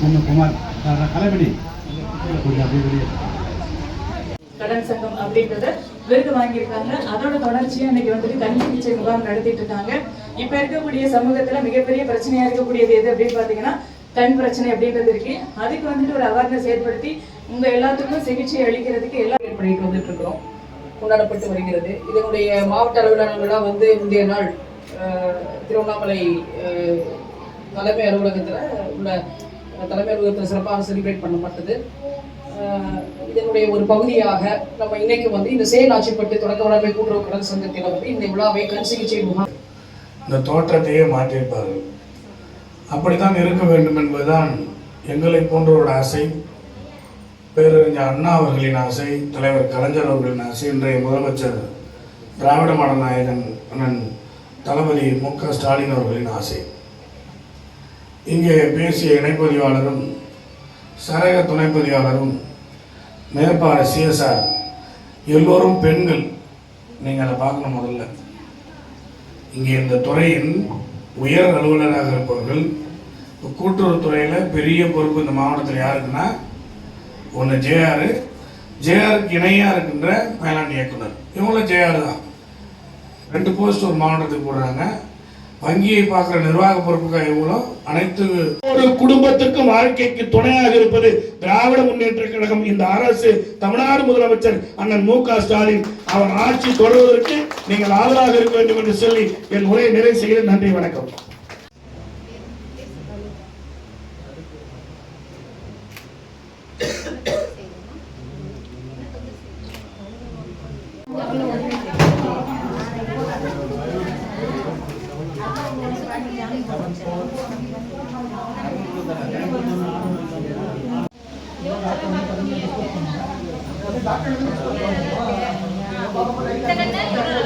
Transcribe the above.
பொண்ணு குமார் கலைமணி கொஞ்சம் அப்படியே வெளியே கடன் சங்கம் அப்படின்றத விருது வாங்கியிருக்காங்க. அதோட தொடர்ச்சியா இன்னைக்கு வந்துட்டு கல்வி சிகிச்சை முகாம் நடத்திட்டு இருக்காங்க. இப்ப இருக்கக்கூடிய சமூகத்துல மிகப்பெரிய பிரச்சனையா இருக்கக்கூடியது எது அப்படின்னு பாத்தீங்கன்னா கண் பிரச்சனை அப்படின்றது இருக்கு. அதுக்கு வந்துட்டு ஒரு அவேர்னஸ் ஏற்படுத்தி உங்க எல்லாத்துக்கும் சிகிச்சை அளிக்கிறதுக்கு எல்லா ஏற்பாடு பண்ணிட்டு வந்துட்டு இருக்கிறோம். கொண்டாடப்பட்டு வருகிறது. இதனுடைய மாவட்ட அளவிலான விழா வந்து முந்தைய நாள் திருவண்ணாமலை தலைமை அலுவலகத்தில் உள்ள தலைமை அலுவலகத்தில் சிறப்பாக செலிப்ரேட் பண்ணப்பட்டது. இதனுடைய ஒரு பகுதியாக நம்ம இன்னைக்கு வந்து இந்த செயல் ஆட்சிப்பட்டு தொடக்க வளர்மை கூட்டுறவு கடன் சங்கத்தில் வந்து இந்த விழாவை கண் சிகிச்சை முகாம் இந்த தோற்றத்தையே மாற்றியிருப்பார்கள். அப்படித்தான் இருக்க வேண்டும் என்பதுதான் எங்களை போன்றவரோட ஆசை பேரறிஞர் அண்ணா அவர்களின் ஆசை தலைவர் கலைஞர் அவர்களின் ஆசை இன்றைய முதலமைச்சர் திராவிட மாடல் நாயகன் அண்ணன் தளபதி மு க ஸ்டாலின் அவர்களின் ஆசை. இங்கே பேசிய இணைப்பதிவாளரும் சரக துணைப்பதிவாளரும் மேற்பார்வை சிஎஸ்ஆர் எல்லோரும் பெண்கள். நீங்கள் அதை பார்க்கணும் முதல்ல. இங்கே இந்த துறையின் உயர் அலுவலராக இருப்பவர்கள் இப்போ கூட்டுறவுத்துறையில் பெரிய பொறுப்பு இந்த மாவட்டத்தில் யாருக்குன்னா ஒன்று ஜேஆர் ஜேஆருக்கு இணையாக இருக்கின்ற மேலாண் இயக்குனர். இவங்களும் ஜேஆர் தான். ரெண்டு போஸ்ட் ஒரு மாவட்டத்துக்கு போடுறாங்க. வங்கியை பார்க்குற நிர்வாக பொறுப்புகள் இவங்களும் அனைத்து ஒரு குடும்பத்துக்கும் வாழ்க்கைக்கு துணையாக இருப்பது திராவிட முன்னேற்ற கழகம். இந்த அரசு தமிழ்நாடு முதலமைச்சர் அண்ணன் மு க ஸ்டாலின் அவர் ஆட்சி தொடர்வதற்கு நீங்கள் ஆதரவாக இருக்க வேண்டும் என்று சொல்லி என் உரையை நிறைவு செய்கிறேன். நன்றி வணக்கம். ಜಗನ್ನಾಥ